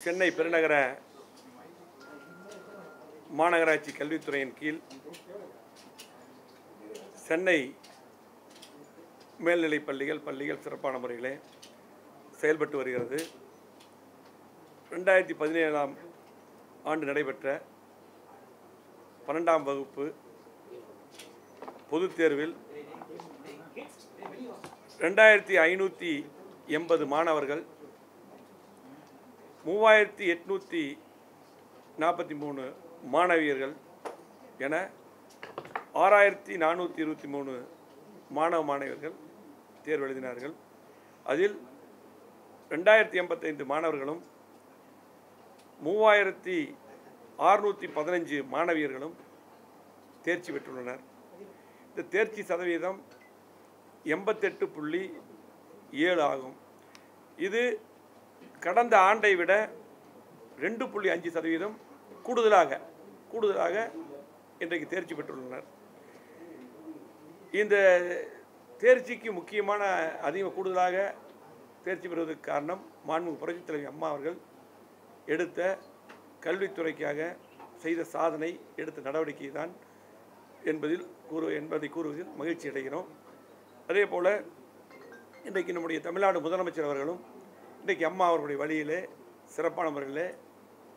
சென்னை பெருநகர மாநகராட்சி கல்வித்துறையின் கீழ் சென்னை மேல்நிலைப் பள்ளிகள் பள்ளிகள் சிறப்பான முறையிலே செயல்பட்டு வருகிறது. ரெண்டாயிரத்தி பதினேழாம் ஆண்டு நடைபெற்ற பன்னெண்டாம் வகுப்பு பொதுத் தேர்வில் ரெண்டாயிரத்தி ஐநூற்றி எண்பது மாணவர்கள் மூவாயிரத்தி எட்நூற்றி நாற்பத்தி மூணு மாணவியர்கள் என ஆறாயிரத்தி நானூற்றி இருபத்தி மூணு மாணவ மாணவர்கள் தேர்வு எழுதினார்கள். அதில் ரெண்டாயிரத்தி எண்பத்தைந்து மாணவர்களும் மூவாயிரத்தி அறுநூற்றி பதினஞ்சு மாணவியர்களும் தேர்ச்சி பெற்றுள்ளனர். இந்த தேர்ச்சி சதவீதம் எண்பத்தெட்டு புள்ளி ஏழு ஆகும். இது கடந்த ஆண்டை விட ரெண்டு புள்ளி அஞ்சு சதவீதம் கூடுதலாக கூடுதலாக இன்றைக்கு தேர்ச்சி பெற்றுள்ளனர். இந்த தேர்ச்சிக்கு முக்கியமான அதிக கூடுதலாக தேர்ச்சி பெறுவதற்கு காரணம் மாண்புமிகு புரட்சித் தலைவி அம்மா அவர்கள் எடுத்த கல்வித்துறைக்காக செய்த சாதனை எடுத்த நடவடிக்கை தான் என்பதில் கூறு என்பதை கூறுவதில் மகிழ்ச்சி அடைகிறோம். அதே போல் இன்றைக்கு நம்முடைய தமிழ்நாடு முதலமைச்சர் அவர்களும் இன்றைக்கு அம்மா அவர்களுடைய வழியிலே சிறப்பான முறையில்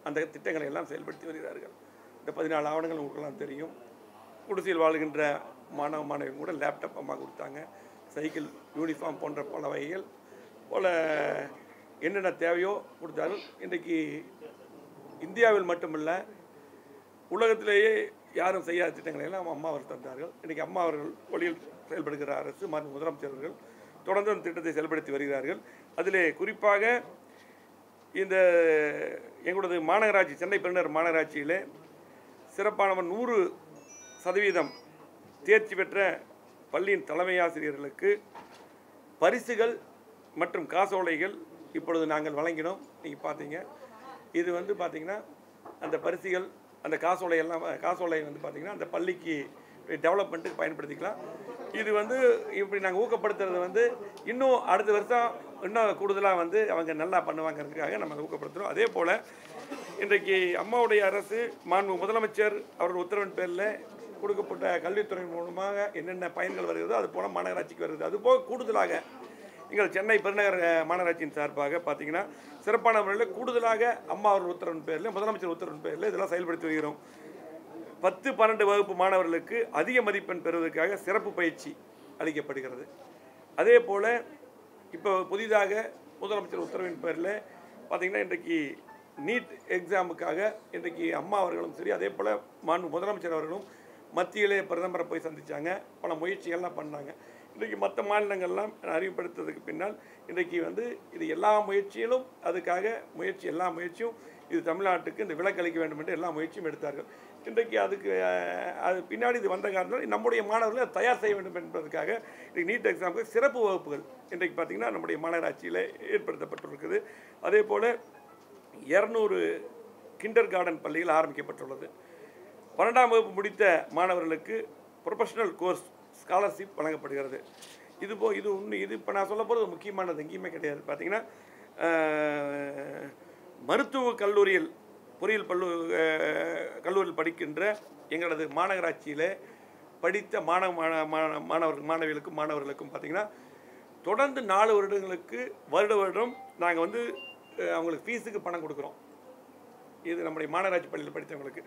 அந்த திட்டங்களை எல்லாம் செயல்படுத்தி வருகிறார்கள். இந்த பதினாலு ஆவணங்கள் உங்களுக்கெல்லாம் தெரியும். குடிசையில் வாழ்கின்ற மாணவ மாணவிகள் கூட லேப்டாப் அம்மா கொடுத்தாங்க. சைக்கிள் யூனிஃபார்ம் போன்ற பல வகைகள். போல என்னென்ன தேவையோ கொடுத்தார்கள் இன்றைக்கு இந்தியாவில் மட்டுமல்ல உலகத்திலேயே யாரும் செய்யாத திட்டங்களை எல்லாம் அம்மா அவர்கள் தந்தார்கள். இன்றைக்கி அம்மா அவர்கள் வழியில் செயல்படுகிற அரசு மாண்பு முதலமைச்சர் அவர்கள் தொடர்ந்து அந்த திட்டத்தை செயல்படுத்தி வருகிறார்கள். அதில் குறிப்பாக இந்த எங்களது மாநகராட்சி சென்னை பெருநகர் மாநகராட்சியில் சிறப்பானவன் நூறு சதவீதம் தேர்ச்சி பெற்ற பள்ளியின் தலைமை ஆசிரியர்களுக்கு பரிசுகள் மற்றும் காசோலைகள் இப்பொழுது நாங்கள் வழங்கினோம். நீங்கள் பார்த்தீங்க. இது வந்து பார்த்திங்கன்னா அந்த பரிசுகள் அந்த காசோலை எல்லாம் காசோலை வந்து பார்த்திங்கன்னா அந்த பள்ளிக்கு டெவலப்மெண்ட்டுக்கு பயன்படுத்திக்கலாம். இது வந்து இப்படி நாங்கள் ஊக்கப்படுத்துறது வந்து இன்னும் அடுத்த வருஷம் இன்னும் கூடுதலாக வந்து அவங்க நல்லா பண்ணுவாங்கிறதுக்காக நம்ம அதை ஊக்கப்படுத்துகிறோம் அதே போல் இன்றைக்கு அம்மாவுடைய அரசு மாண்பு முதலமைச்சர் அவரோட உத்தரவின் பேரில் கொடுக்கப்பட்ட கல்வித்துறை மூலமாக என்னென்ன பயன்கள் வருகிறதோ அது போல மாநகராட்சிக்கு வருகிறது. அதுபோக கூடுதலாக எங்கள் சென்னை பெருநகர மாநகராட்சியின் சார்பாக பார்த்தீங்கன்னா சிறப்பான முறையில் கூடுதலாக அம்மா அவர்கள் உத்தரவின் பேரில் முதலமைச்சர் உத்தரவின் பேரில் இதெல்லாம் செயல்படுத்தி வருகிறோம். பத்து பன்னெண்டு வகுப்பு மாணவர்களுக்கு அதிக மதிப்பெண் பெறுவதற்காக சிறப்பு பயிற்சி அளிக்கப்படுகிறது. அதே போல் இப்போ புதிதாக முதலமைச்சர் உத்தரவின் பேரில் பார்த்திங்கன்னா இன்றைக்கு நீட் எக்ஸாமுக்காக இன்றைக்கு அம்மா அவர்களும் சரி அதே போல் மாண்பு முதலமைச்சர் அவர்களும் மத்தியிலே பிரதமரை போய் சந்தித்தாங்க பல முயற்சிகள்லாம் பண்ணாங்க. இன்றைக்கு மற்ற மாநிலங்கள்லாம் அறிவுப்படுத்ததுக்கு பின்னால் இன்றைக்கு வந்து இது எல்லா முயற்சியிலும் அதுக்காக முயற்சி எல்லா முயற்சியும் இது தமிழ்நாட்டுக்கு இந்த விலக்களிக்க வேண்டும் என்று எல்லா முயற்சியும் எடுத்தார்கள். இன்றைக்கு அதுக்கு அது பின்னாடி இது வந்த காரணத்தால் நம்முடைய மாணவர்களை தயார் செய்ய வேண்டும் என்பதற்காக இன்றைக்கு நீட் எக்ஸாமுக்கு சிறப்பு வகுப்புகள் இன்றைக்கு பார்த்திங்கன்னா நம்முடைய மாநகராட்சியில் ஏற்படுத்தப்பட்டிருக்குது அதே போல் இரநூறு கிண்டர் கார்டன் பள்ளிகள் ஆரம்பிக்கப்பட்டுள்ளது. பன்னெண்டாம் வகுப்பு முடித்த மாணவர்களுக்கு ப்ரொஃபஷனல் கோர்ஸ் ஸ்காலர்ஷிப் வழங்கப்படுகிறது. இது போ இது ஒன்று இது இப்போ நான் சொல்ல போகிறது முக்கியமானது எங்கேயுமே கிடையாது. பார்த்தீங்கன்னா மருத்துவ கல்லூரியில் பொறியியல் பல்லு கல்லூரியில் படிக்கின்ற எங்களது மாநகராட்சியில் படித்த மாணவ மாண- மாண- மாணவர்கள் மாணவிகளுக்கும் மாணவர்களுக்கும் பார்த்தீங்கன்னா தொடர்ந்து நாலு வருடங்களுக்கு வருட வருடம் நாங்கள் வந்து அவங்களுக்கு ஃபீஸுக்கு பணம் கொடுக்குறோம். இது நம்முடைய மாநகராட்சி பள்ளியில் படித்தவங்களுக்கு.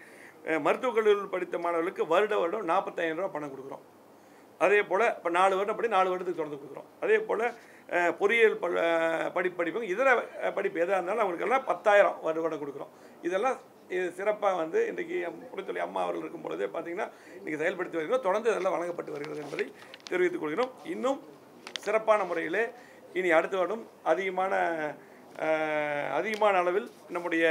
மருத்துவக் கல்லூரியில் படித்த மாணவர்களுக்கு வருட வருடம் நாற்பத்தாயிரம் ரூபா பணம் கொடுக்குறோம். அதே போல் இப்போ நாலு வருடம் படி நாலு வருடத்துக்கு தொடர்ந்து கொடுக்குறோம். அதே போல் பொறியியல் பல் படி படிப்பு இதர படிப்பு எதாக இருந்தாலும் அவங்களுக்கெல்லாம் பத்தாயிரம் வருவாடம் கொடுக்குறோம். இதெல்லாம் இது சிறப்பாக வந்து இன்றைக்கி புரித்தொழி அம்மா அவர்கள் இருக்கும் பொழுதே பார்த்தீங்கன்னா இன்றைக்கி செயல்படுத்தி வருகிறோம். தொடர்ந்து இதெல்லாம் வழங்கப்பட்டு வருகிறது என்பதை தெரிவித்துக் கொள்கிறோம். இன்னும் சிறப்பான முறையிலே இனி அடுத்த வருடம் அதிகமான அதிகமான அளவில் நம்முடைய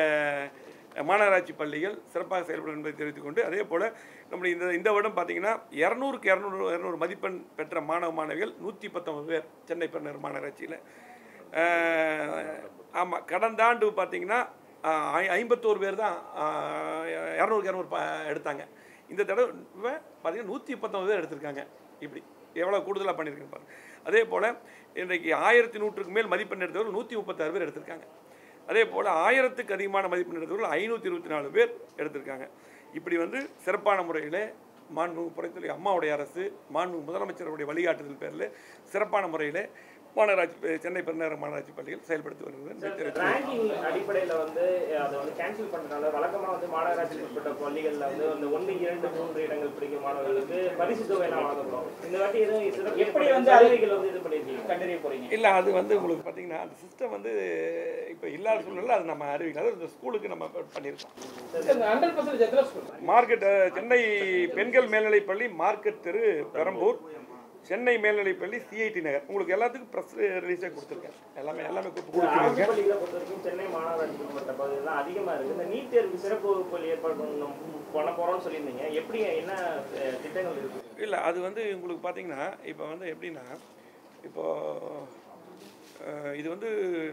மாநகராட்சி பள்ளிகள் சிறப்பாக செயல்படும் என்பதை தெரிவித்துக் கொண்டு அதே போல் நம்முடைய இந்த இந்த வருடம் பார்த்தீங்கன்னா இரநூறுக்கு இரநூறு இரநூறு மதிப்பெண் பெற்ற மாணவ மாணவிகள் நூற்றி பத்தொன்பது பேர் சென்னை பெருநகர் மாநகராட்சியில். ஆமாம் கடந்த ஆண்டு பார்த்தீங்கன்னா ஐம்பத்தோரு பேர் தான் இரநூறுக்கு இரநூறு ப எடுத்தாங்க. இந்த தடவை பார்த்தீங்கன்னா நூற்றி பத்தொன்பது பேர் எடுத்திருக்காங்க. இப்படி எவ்வளோ கூடுதலாக பண்ணியிருக்கேன் பாருங்கள் அதே போல் இன்றைக்கு ஆயிரத்தி நூற்றுக்கு மேல் மதிப்பெண் எடுத்தவர்கள் நூற்றி முப்பத்தாறு பேர் எடுத்திருக்காங்க. அதே போல் ஆயிரத்துக்கு அதிகமான மதிப்பெண் எடுத்தவர்கள் ஐநூற்றி இருபத்தி நாலு பேர் எடுத்திருக்காங்க. இப்படி வந்து சிறப்பான முறையில் மாண்பு புறத்துறை அம்மாவுடைய அரசு மாண்பு முதலமைச்சருடைய வழிகாட்டுதல் பேரில் சிறப்பான முறையில் மாநகராட்சி சென்னை பெருநகர மாநகராட்சி பள்ளிகள் செயல்படுத்தி வருகிறது ரேங்கிங் அடிப்படையில் வந்து அதை வந்து கேன்சல் பண்ணுறதுனால வழக்கமாக வந்து மாநகராட்சியில் உட்பட்ட பள்ளிகளில் வந்து அந்த ஒன்று இரண்டு மூன்று இடங்கள் பிடிக்கும் மாணவர்களுக்கு பரிசு தொகையெல்லாம் வழங்கப்படும் இந்த வாட்டி எதுவும் எப்படி வந்து அறிவிகள் வந்து இது பண்ணியிருக்கீங்க கண்டறிய போறீங்க? இல்லை அது வந்து உங்களுக்கு பார்த்தீங்கன்னா அந்த சிஸ்டம் வந்து இப்போ இல்லாத சூழ்நிலை அது நம்ம அறிவிக்கல. அது இந்த ஸ்கூலுக்கு நம்ம பண்ணியிருக்கோம் மார்க்கெட் சென்னை பெண்கள் மேல்நிலைப் பள்ளி மார்க்கெட் தெரு பெரம்பூர். சென்னை மேல்நிலைப் பள்ளி சிஐடி நகர். உங்களுக்கு எல்லாத்துக்கும் ப்ரெஸ் ரிலீஸே கொடுத்துருக்கேன். எல்லாமே எல்லாமே கொடுத்துருக்கேன். சென்னை மாநகராட்சிக்கு உட்பட்ட பகுதியெல்லாம் அதிகமாக இருக்குது இந்த நீட் தேர்வு சிறப்பு வகுப்புகள் ஏற்பாடு பண்ணணும் பண்ண போகிறோம்னு சொல்லியிருந்தீங்க. எப்படி என்ன திட்டங்கள் இருக்குது இல்லை அது வந்து உங்களுக்கு பார்த்தீங்கன்னா இப்போ வந்து எப்படின்னா இப்போ இது வந்து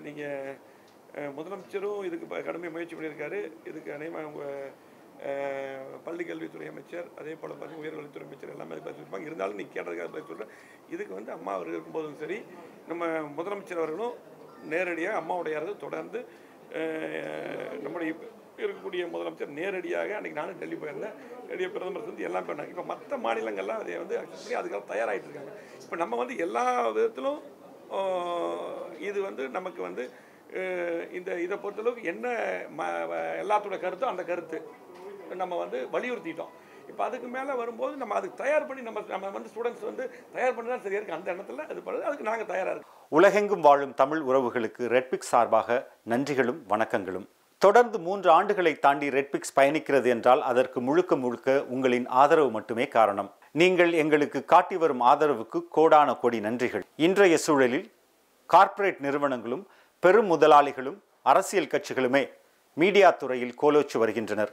நீங்கள் முதலமைச்சரும் இதுக்கு கடுமையாக முயற்சி பண்ணியிருக்காரு. இதுக்கு அநேகமாக உங்கள் பள்ளிக்கல்வித்துறை அமைச்சர் அதே போல் பார்த்திங்கன்னா உயர்கல்வித்துறை அமைச்சர் எல்லாமே அதை இருப்பாங்க இருந்தாலும் நீ கேட்டதுக்காக பதில் சொல்கிறேன் இதுக்கு வந்து அம்மா அவர்கள் இருக்கும்போதும் சரி நம்ம முதலமைச்சர் அவர்களும் நேரடியாக அம்மாவுடைய தொடர்ந்து நம்முடைய இருக்கக்கூடிய முதலமைச்சர் நேரடியாக அன்றைக்கி நானும் டெல்லி போயிருந்தேன். டெல்லிய பிரதமர் வந்து எல்லாம் பண்ணாங்க. இப்போ மற்ற மாநிலங்கள்லாம் அதை வந்து அதுக்காக தயாராகிட்டு இருக்காங்க. இப்போ நம்ம வந்து எல்லா விதத்திலும் இது வந்து நமக்கு வந்து இந்த இதை பொறுத்தளவுக்கு என்ன ம வ- எல்லாத்தோட கருத்தோ அந்த கருத்து. நம்ம வந்து வலியுறுத்திட்டோம். இப்போ அதுக்கு மேலே வரும்போது நம்ம அதுக்கு தயார் பண்ணி நம்ம நம்ம வந்து ஸ்டூடெண்ட்ஸ் வந்து தயார் பண்ணி தான் சரியா இருக்குது அந்த இடத்துல அது பண்ணுறது அதுக்கு நாங்கள் தயாராக இருக்கோம். உலகெங்கும் வாழும் தமிழ் உறவுகளுக்கு ரெட்பிக் சார்பாக நன்றிகளும் வணக்கங்களும். தொடர்ந்து மூன்று ஆண்டுகளை தாண்டி ரெட்பிக்ஸ் பயணிக்கிறது என்றால் அதற்கு முழுக்க முழுக்க உங்களின் ஆதரவு மட்டுமே காரணம். நீங்கள் எங்களுக்கு காட்டி வரும் ஆதரவுக்கு கோடான கோடி நன்றிகள். இன்றைய சூழலில் கார்ப்பரேட் நிறுவனங்களும் பெரும் முதலாளிகளும் அரசியல் கட்சிகளுமே மீடியா துறையில் கோலோச்சு வருகின்றனர்.